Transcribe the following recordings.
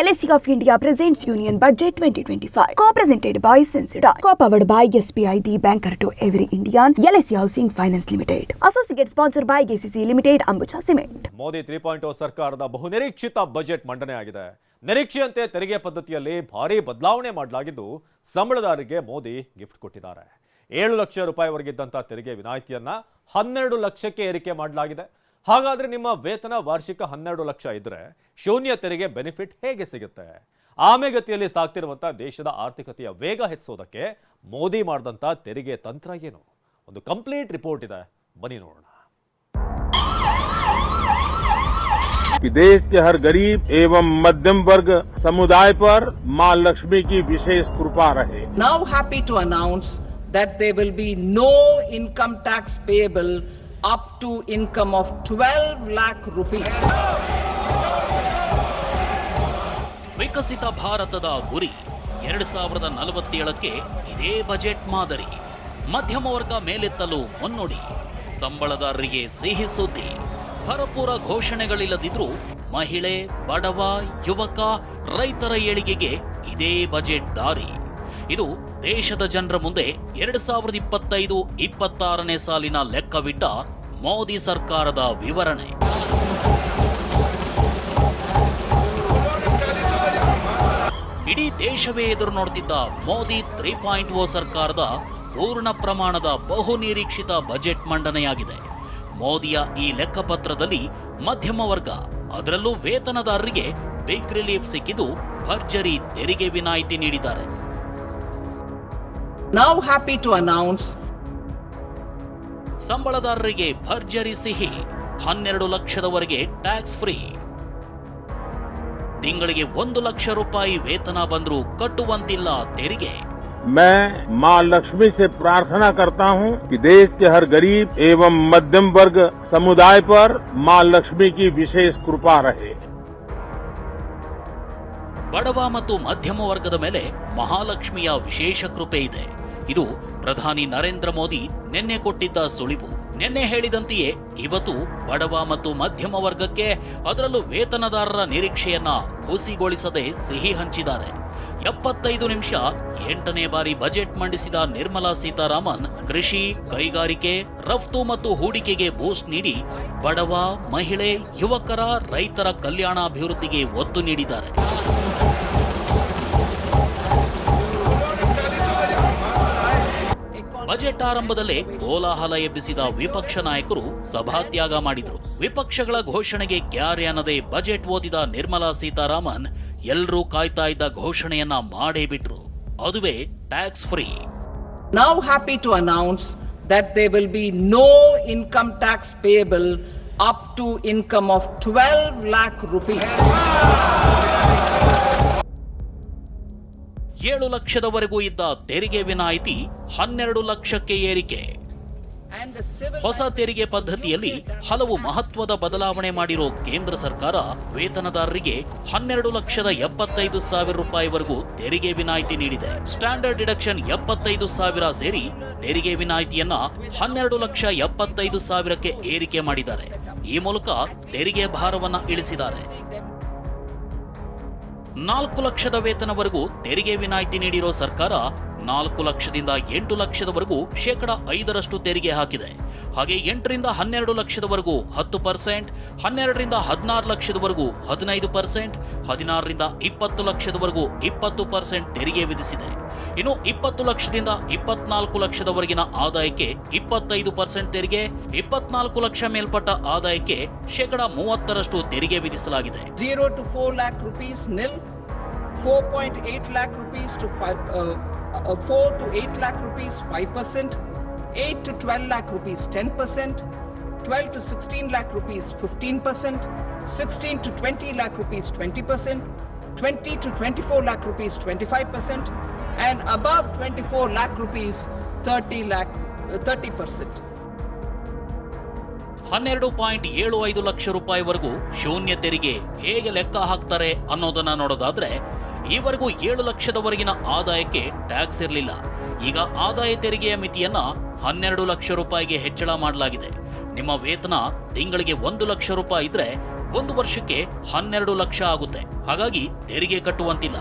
LIC of India presents union budget twenty twenty five co presented by ಸೆನ್ಸಿಟೈ co powered by SBI the banker to every India LIC housing finance limited associate sponsor by S limited Ambuja cement Modi three point ಟೋ ಸರ್ಕಾರದ ಬಹುನಿರೀಕ್ಷಿತ budget ಮಂಡನೆ ಆಗಿದೆ. ನಿರೀಕ್ಷೆಯಂತೆ ತೆರಿಗೆ ಪದ್ಧತಿಯಲ್ಲಿ ಭಾರಿ ಬದಲಾವಣೆ ಮಾಡಲಾಗಿದ್ದು ಸಂಬಳದಾರರಿಗೆ ಮೋದಿ ಗಿಫ್ಟ್ ಕೊಟ್ಟಿದ್ದಾರೆ. ಏಳು ಲಕ್ಷ ರೂಪಾಯಿ ಹೊರಗಿದ್ದಂಥ ತೆರಿಗೆ ವಿನಾಯಿತಿಯನ್ನು ಹನ್ನೆರಡು ಲಕ್ಷಕ್ಕೆ ಏರಿಕೆ ಮಾಡಲಾಗಿದೆ. ಹಾಗಾದ್ರೆ ನಿಮ್ಮ ವೇತನ ವಾರ್ಷಿಕ ಹನ್ನೆರಡು ಲಕ್ಷ ಇದ್ರೆ ಶೂನ್ಯ ತೆರಿಗೆ ಬೆನಿಫಿಟ್ ಹೇಗೆ ಸಿಗುತ್ತೆ ಆಮೆಗತಿಯಲ್ಲಿ ಸಾಗ್ತಿರುವಂಥ ದೇಶದ ಆರ್ಥಿಕತೆಯ ವೇಗ ಹೆಚ್ಚಿಸೋದಕ್ಕೆ ಮೋದಿ ಮಾಡಿದಂಥ ತೆರಿಗೆ ತಂತ್ರ ಏನು ಒಂದು ಕಂಪ್ಲೀಟ್ ರಿಪೋರ್ಟ್ ಇದೆ ಬನ್ನಿ ನೋಡೋಣ कि देश के हर गरीब एवं मध्यम वर्ग समुदाय पर मां लक्ष्मी की विशेष कृपा रहे now happy to announce that there will be no income tax payable up to income of 12 lakh rupees. ವಿಕಸಿತ ಭಾರತದ ಗುರಿ ಎರಡು ಸಾವಿರದ ನಲವತ್ತೇಳಕ್ಕೆ ಇದೇ ಬಜೆಟ್ ಮಾದರಿ. ಮಧ್ಯಮ ವರ್ಗ ಮೇಲೆತ್ತಲು ಮುನ್ನುಡಿ. ಸಂಬಳದಾರರಿಗೆ ಸಿಹಿ ಸುದ್ದಿ. ಭರಪೂರ ಘೋಷಣೆಗಳಿಲ್ಲದಿದ್ರೂ ಮಹಿಳೆ, ಬಡವ, ಯುವಕ ರೈತರ ಏಳಿಗೆಗೆ ಇದೇ ಬಜೆಟ್ ದಾರಿ. ಇದು ದೇಶದ ಜನರ ಮುಂದೆ ಎರಡ್ ಸಾವಿರದ ಇಪ್ಪತ್ತೈದು ಇಪ್ಪತ್ತಾರನೇ ಸಾಲಿನ ಲೆಕ್ಕವಿಟ್ಟ ಮೋದಿ ಸರ್ಕಾರದ ವಿವರಣೆ. ಇಡೀ ದೇಶವೇ ಎದುರು ನೋಡ್ತಿದ್ದ ಮೋದಿ ತ್ರೀ ಪಾಯಿಂಟ್ ಓ ಸರ್ಕಾರದ ಪೂರ್ಣ ಪ್ರಮಾಣದ ಬಹು ನಿರೀಕ್ಷಿತ ಬಜೆಟ್ ಮಂಡನೆಯಾಗಿದೆ. ಮೋದಿಯ ಈ ಲೆಕ್ಕಪತ್ರದಲ್ಲಿ ಮಧ್ಯಮ ವರ್ಗ, ಅದರಲ್ಲೂ ವೇತನದಾರರಿಗೆ ಬಿಗ್ ರಿಲೀಫ್ ಸಿಕ್ಕಿದ್ದು ಭರ್ಜರಿ ತೆರಿಗೆ ವಿನಾಯಿತಿ ನೀಡಿದ್ದಾರೆ. Now happy to announce ಸಂಬಳದಾರರಿಗೆ ಭರ್ಜರಿ ಸಿಹಿ ಹನ್ನೆರಡು ಲಕ್ಷದವರೆಗೆ ಟ್ಯಾಕ್ಸ್ ಫ್ರೀ ತಿಂಗಳಿಗೆ ಒಂದು ಲಕ್ಷ ರೂಪಾಯಿ ವೇತನ ಬಂದ್ರೂ ಕಟ್ಟುವಂತಿಲ್ಲ ತೆರಿಗೆ मैं मां लक्ष्मी से प्रार्थना करता हूं कि देश के हर गरीब एवं मध्यम वर्ग समुदाय पर मां लक्ष्मी की विशेष कृपा रहे ಬಡವ ಮತ್ತು ಮಧ್ಯಮ ವರ್ಗದ ಮೇಲೆ ಮಹಾಲಕ್ಷ್ಮಿಯ ವಿಶೇಷ ಕೃಪೆ ಇದೆ ಇದು ಪ್ರಧಾನಿ ನರೇಂದ್ರ ಮೋದಿ ನಿನ್ನೆ ಕೊಟ್ಟಿದ್ದ ಸುಳಿವು. ನಿನ್ನೆ ಹೇಳಿದಂತೆಯೇ ಇವತ್ತು ಬಡವ ಮತ್ತು ಮಧ್ಯಮ ವರ್ಗಕ್ಕೆ ಅದರಲ್ಲೂ ವೇತನದಾರರ ನಿರೀಕ್ಷೆಯನ್ನ ಹುಸಿಗೊಳಿಸದೆ ಸಿಹಿ ಹಂಚಿದ್ದಾರೆ. ಎಪ್ಪತ್ತೈದು ನಿಮಿಷ ಎಂಟನೇ ಬಾರಿ ಬಜೆಟ್ ಮಂಡಿಸಿದ ನಿರ್ಮಲಾ ಸೀತಾರಾಮನ್ ಕೃಷಿ, ಕೈಗಾರಿಕೆ, ರಫ್ತು ಮತ್ತು ಹೂಡಿಕೆಗೆ ಬೂಸ್ಟ್ ನೀಡಿ ಬಡವ, ಮಹಿಳೆ, ಯುವಕರ ರೈತರ ಕಲ್ಯಾಣಾಭಿವೃದ್ಧಿಗೆ ಒತ್ತು ನೀಡಿದ್ದಾರೆ. ಬಜೆಟ್ ಆರಂಭದಲ್ಲೇ ಕೋಲಾಹಲ ಎಬ್ಬಿಸಿದ ವಿಪಕ್ಷ ನಾಯಕರು ಸಭಾತ್ಯಾಗ ಮಾಡಿದ್ರು. ವಿಪಕ್ಷಗಳ ಘೋಷಣೆಗೆ ಕ್ಯಾರೆ ಅನ್ನದೇ ಬಜೆಟ್ ಓದಿದ ನಿರ್ಮಲಾ ಸೀತಾರಾಮನ್ ಎಲ್ಲರೂ ಕಾಯ್ತಾ ಇದ್ದ ಘೋಷಣೆಯನ್ನ ಮಾಡೇ ಬಿಟ್ರು. ಅದುವೇ tax free now happy to announce that there will be no income tax payable up to income of 12 lakh rupees. ಏಳು ಲಕ್ಷದವರೆಗೂ ಇದ್ದ ತೆರಿಗೆ ವಿನಾಯಿತಿ ಹನ್ನೆರಡು ಲಕ್ಷಕ್ಕೆ ಏರಿಕೆ. ಹೊಸ ತೆರಿಗೆ ಪದ್ಧತಿಯಲ್ಲಿ ಹಲವು ಮಹತ್ವದ ಬದಲಾವಣೆ ಮಾಡಿರೋ ಕೇಂದ್ರ ಸರ್ಕಾರ ವೇತನದಾರರಿಗೆ ಹನ್ನೆರಡು ಲಕ್ಷದ ಎಪ್ಪತ್ತೈದು ಸಾವಿರ ರೂಪಾಯಿವರೆಗೂ ತೆರಿಗೆ ವಿನಾಯಿತಿ ನೀಡಿದೆ. ಸ್ಟ್ಯಾಂಡರ್ಡ್ ಡಿಡಕ್ಷನ್ ಎಪ್ಪತ್ತೈದು ಸಾವಿರ ಸೇರಿ ತೆರಿಗೆ ವಿನಾಯಿತಿಯನ್ನ ಹನ್ನೆರಡು ಲಕ್ಷ ಎಪ್ಪತ್ತೈದು ಸಾವಿರಕ್ಕೆ ಏರಿಕೆ ಮಾಡಿದ್ದಾರೆ. ಈ ಮೂಲಕ ತೆರಿಗೆ ಭಾರವನ್ನ ಇಳಿಸಿದ್ದಾರೆ. ನಾಲ್ಕು ಲಕ್ಷದ ವೇತನವರೆಗೂ ತೆರಿಗೆ ವಿನಾಯಿತಿ ನೀಡಿರೋ ಸರ್ಕಾರ ನಾಲ್ಕು ಲಕ್ಷದಿಂದ ಎಂಟು ಲಕ್ಷದವರೆಗೂ ಶೇಕಡ ಐದರಷ್ಟು ತೆರಿಗೆ ಹಾಕಿದೆ. ಹಾಗೆ ಎಂಟರಿಂದ ಹನ್ನೆರಡು ಲಕ್ಷದವರೆಗೂ ಹತ್ತು ಪರ್ಸೆಂಟ್, ಹನ್ನೆರಡರಿಂದ ಹದಿನಾರು ಲಕ್ಷದವರೆಗೂ ಹದಿನೈದು ಪರ್ಸೆಂಟ್, ಹದಿನಾರರಿಂದ ಇಪ್ಪತ್ತು ಲಕ್ಷದವರೆಗೂ ಇಪ್ಪತ್ತು ಪರ್ಸೆಂಟ್ ತೆರಿಗೆ ವಿಧಿಸಿದೆ. ಇನ್ನು ಇಪ್ಪತ್ತು ಲಕ್ಷದಿಂದ ಇಪ್ಪತ್ನಾಲ್ಕು ಲಕ್ಷದವರೆಗಿನ ಆದಾಯಕ್ಕೆ ಇಪ್ಪತ್ತೈದು ಪರ್ಸೆಂಟ್ ತೆರಿಗೆ, ಇಪ್ಪತ್ನಾಲ್ಕು ಲಕ್ಷ ಮೇಲ್ಪಟ್ಟ ಆದಾಯಕ್ಕೆ ಶೇಕಡ ಮೂವತ್ತರಷ್ಟು ತೆರಿಗೆ ವಿಧಿಸಲಾಗಿದೆ. Zero to four lakh rupees nil, four point eight lakh rupees to five four to eight lakh rupees five percent, eight to twelve lakh rupees ten percent, twelve to sixteen lakh rupees fifteen percent, sixteen to twenty lakh rupees twenty percent, twenty to twenty four lakh rupees twenty five percent and above 24 lakh rupees 30 lakh uh, 30 percent. ಹನ್ನೆರಡು point ಏಳು ಐದು ಲಕ್ಷ ರೂಪಾಯಿವರೆಗೂ ಶೂನ್ಯ ತೆರಿಗೆ ಹೇಗೆ ಲೆಕ್ಕ ಹಾಕ್ತಾರೆ ಅನ್ನೋದನ್ನ ನೋಡೋದಾದ್ರೆ ಈವರೆಗೂ ಏಳು ಲಕ್ಷದವರೆಗಿನ ಆದಾಯಕ್ಕೆ ಟ್ಯಾಕ್ಸ್ ಇರಲಿಲ್ಲ. ಈಗ ಆದಾಯ ತೆರಿಗೆಯ ಮಿತಿಯನ್ನ ಹನ್ನೆರಡು ಲಕ್ಷ ರೂಪಾಯಿಗೆ ಹೆಚ್ಚಳ ಮಾಡಲಾಗಿದೆ. ನಿಮ್ಮ ವೇತನ ತಿಂಗಳಿಗೆ ಒಂದು ಲಕ್ಷ ರೂಪಾಯಿ ಇದ್ರೆ ಒಂದು ವರ್ಷಕ್ಕೆ ಹನ್ನೆರಡು ಲಕ್ಷ ಆಗುತ್ತೆ. ಹಾಗಾಗಿ ತೆರಿಗೆ ಕಟ್ಟುವಂತಿಲ್ಲ.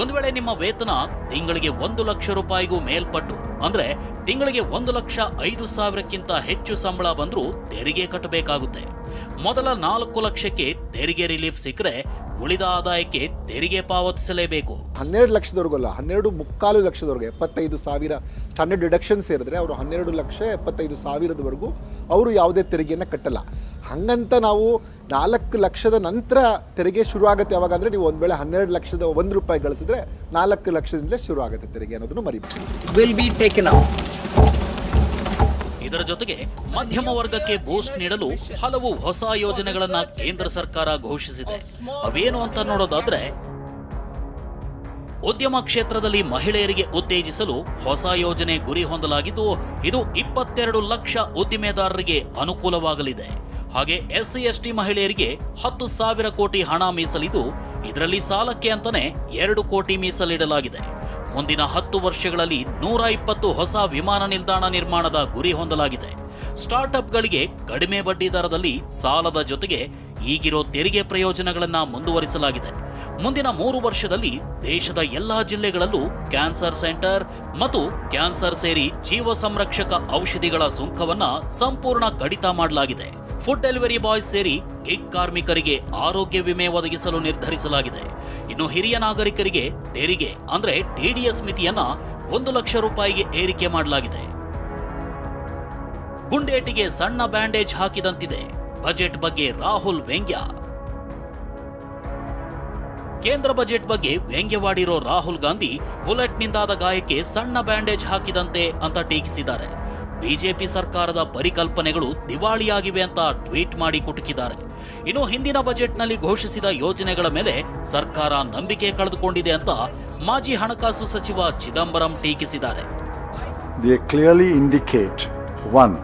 ಒಂದು ವೇಳೆ ನಿಮ್ಮ ವೇತನ ತಿಂಗಳಿಗೆ ಒಂದು ಲಕ್ಷ ರೂಪಾಯಿಗೂ ಮೇಲ್ಪಟ್ಟು, ಅಂದ್ರೆ ತಿಂಗಳಿಗೆ ಒಂದು ಲಕ್ಷ ಐದು ಸಾವಿರಕ್ಕಿಂತ ಹೆಚ್ಚು ಸಂಬಳ ಬಂದರೂ ತೆರಿಗೆ ಕಟ್ಟಬೇಕಾಗುತ್ತೆ. ಮೊದಲ ನಾಲ್ಕು ಲಕ್ಷಕ್ಕೆ ತೆರಿಗೆ ರಿಲೀಫ್ ಸಿಕ್ಕರೆ ಉಳಿದ ಆದಾಯಕ್ಕೆ ತೆರಿಗೆ ಪಾವತಿಸಲೇಬೇಕು. ಹನ್ನೆರಡು ಲಕ್ಷದವರೆಗೂ ಅಲ್ಲ, ಹನ್ನೆರಡು ಮುಕ್ಕಾಲು ಲಕ್ಷದವರೆಗೆ, ಎಪ್ಪತ್ತೈದು ಸಾವಿರ ಸ್ಟ್ಯಾಂಡರ್ಡ್ ಡಿಡಕ್ಷನ್ ಸೇರಿದ್ರೆ ಅವರು ಹನ್ನೆರಡು ಲಕ್ಷ ಎಪ್ಪತ್ತೈದು ಸಾವಿರದವರೆಗೂ ಅವರು ಯಾವುದೇ ತೆರಿಗೆಯನ್ನು ಕಟ್ಟಲ್ಲ. ಹಾಗಂತ ನಾವು ನಾಲ್ಕು ಲಕ್ಷದ ನಂತರ ತೆರಿಗೆ ಶುರು ಆಗುತ್ತೆ ಯಾವಾಗ ಅಂದರೆ ನೀವು ಒಂದು ವೇಳೆ ಹನ್ನೆರಡು ಲಕ್ಷದ ಒಂದು ರೂಪಾಯಿ ಗಳಿಸಿದ್ರೆ ನಾಲ್ಕು ಲಕ್ಷದಿಂದಲೇ ಶುರು ಆಗುತ್ತೆ ತೆರಿಗೆ ಅನ್ನೋದನ್ನು ಮರಿಬೇಕು. ಇದರ ಜೊತೆಗೆ ಮಧ್ಯಮ ವರ್ಗಕ್ಕೆ ಬೂಸ್ಟ್ ನೀಡಲು ಹಲವು ಹೊಸ ಯೋಜನೆಗಳನ್ನ ಕೇಂದ್ರ ಸರ್ಕಾರ ಘೋಷಿಸಿದೆ. ಅವೇನು ಅಂತ ನೋಡೋದಾದ್ರೆ ಉದ್ಯಮ ಕ್ಷೇತ್ರದಲ್ಲಿ ಮಹಿಳೆಯರಿಗೆ ಉತ್ತೇಜಿಸಲು ಹೊಸ ಯೋಜನೆ ಗುರಿ ಹೊಂದಲಾಗಿದ್ದು ಇದು ಇಪ್ಪತ್ತೆರಡು ಲಕ್ಷ ಉದ್ದಿಮೆದಾರರಿಗೆ ಅನುಕೂಲವಾಗಲಿದೆ. ಹಾಗೆ ಎಸ್ಸಿ ಎಸ್ಟಿ ಮಹಿಳೆಯರಿಗೆ ಹತ್ತು ಸಾವಿರ ಕೋಟಿ ಹಣ ಮೀಸಲಿದ್ದು, ಇದರಲ್ಲಿ ಸಾಲಕ್ಕೆ ಅಂತಾನೆ ಎರಡು ಕೋಟಿ ಮೀಸಲಿಡಲಾಗಿದೆ. ಮುಂದಿನ ಹತ್ತು ವರ್ಷಗಳಲ್ಲಿ ನೂರ ಇಪ್ಪತ್ತು ಹೊಸ ವಿಮಾನ ನಿಲ್ದಾಣ ನಿರ್ಮಾಣದ ಗುರಿ ಹೊಂದಲಾಗಿದೆ. ಸ್ಟಾರ್ಟ್ಅಪ್ಗಳಿಗೆ ಕಡಿಮೆ ಬಡ್ಡಿ ದರದಲ್ಲಿ ಸಾಲದ ಜೊತೆಗೆ ಈಗಿರೋ ತೆರಿಗೆ ಪ್ರಯೋಜನಗಳನ್ನು ಮುಂದುವರಿಸಲಾಗಿದೆ. ಮುಂದಿನ ಮೂರು ವರ್ಷದಲ್ಲಿ ದೇಶದ ಎಲ್ಲಾ ಜಿಲ್ಲೆಗಳಲ್ಲೂ ಕ್ಯಾನ್ಸರ್ ಸೆಂಟರ್ ಮತ್ತು ಕ್ಯಾನ್ಸರ್ ಸೇರಿ ಜೀವ ಸಂರಕ್ಷಕ ಔಷಧಿಗಳ ಸುಂಕವನ್ನ ಸಂಪೂರ್ಣ ಕಡಿತ ಮಾಡಲಾಗಿದೆ. ಫುಡ್ ಡೆಲಿವರಿ ಬಾಯ್ ಸೇರಿ ಗಿಗ್ ಕಾರ್ಮಿಕರಿಗೆ ಆರೋಗ್ಯ ವಿಮೆ ಒದಗಿಸಲು ನಿರ್ಧರಿಸಲಾಗಿದೆ. ಇನ್ನು ಹಿರಿಯ ನಾಗರಿಕರಿಗೆ ತೆರಿಗೆ, ಅಂದ್ರೆ ಟಿಡಿಎಸ್ ಮಿತಿಯನ್ನ ಒಂದು ಲಕ್ಷ ರೂಪಾಯಿಗೆ ಏರಿಕೆ ಮಾಡಲಾಗಿದೆ. ಗುಂಡೇಟಿಗೆ ಸಣ್ಣ ಬ್ಯಾಂಡೇಜ್ ಹಾಕಿದಂತಿದೆ. ಬಜೆಟ್ ಬಗ್ಗೆ ರಾಹುಲ್ ವ್ಯಂಗ್ಯ. ಕೇಂದ್ರ ಬಜೆಟ್ ಬಗ್ಗೆ ವ್ಯಂಗ್ಯವಾಡಿರೋ ರಾಹುಲ್ ಗಾಂಧಿ ಬುಲೆಟ್ನಿಂದಾದ ಗಾಯಕ್ಕೆ ಸಣ್ಣ ಬ್ಯಾಂಡೇಜ್ ಹಾಕಿದಂತೆ ಅಂತ ಟೀಕಿಸಿದ್ದಾರೆ. ಬಿಜೆಪಿ ಸರ್ಕಾರದ ಪರಿಕಲ್ಪನೆಗಳು ದಿವಾಳಿಯಾಗಿವೆ ಅಂತ ಟ್ವೀಟ್ ಮಾಡಿ ಕುಟುಕಿದ್ದಾರೆ. ಇನ್ನು ಹಿಂದಿನ ಬಜೆಟ್ನಲ್ಲಿ ಘೋಷಿಸಿದ ಯೋಜನೆಗಳ ಮೇಲೆ ಸರ್ಕಾರ ನಂಬಿಕೆ ಕಳೆದುಕೊಂಡಿದೆ ಅಂತ ಮಾಜಿ ಹಣಕಾಸು ಸಚಿವ ಚಿದಂಬರಂ ಟೀಕಿಸಿದ್ದಾರೆ. Clearly indicate one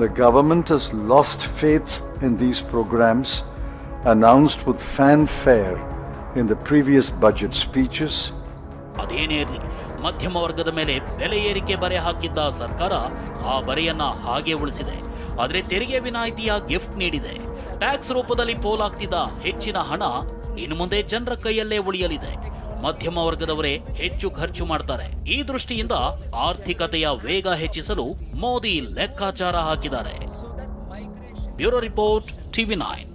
the government is lost faith in these programmes announced with fanfare in the previous budget speeches ಅದೇನೇ ಇರಲಿ ಮಧ್ಯಮ ವರ್ಗದ ಮೇಲೆ ಬೆಲೆ ಏರಿಕೆ ಬರೆ ಹಾಕಿದ್ದ ಸರ್ಕಾರ ಆ ಬರೆಯನ್ನ ಹಾಗೆ ಉಳಿಸಿದೆ. ಆದರೆ ತೆರಿಗೆ ವಿನಾಯಿತಿಯ ಗಿಫ್ಟ್ ನೀಡಿದೆ. ಟ್ಯಾಕ್ಸ್ ರೂಪದಲ್ಲಿ ಪೋಲಾಗ್ತಿದ್ದ ಹೆಚ್ಚಿನ ಹಣ ಇನ್ನು ಮುಂದೆ ಜನರ ಕೈಯಲ್ಲೇ ಉಳಿಯಲಿದೆ. ಮಧ್ಯಮ ವರ್ಗದವರೇ ಹೆಚ್ಚು ಖರ್ಚು ಮಾಡ್ತಾರೆ. ಈ ದೃಷ್ಟಿಯಿಂದ ಆರ್ಥಿಕತೆಯ ವೇಗ ಹೆಚ್ಚಿಸಲು ಮೋದಿ ಲೆಕ್ಕಾಚಾರ ಹಾಕಿದ್ದಾರೆ. Bureau report TV nine.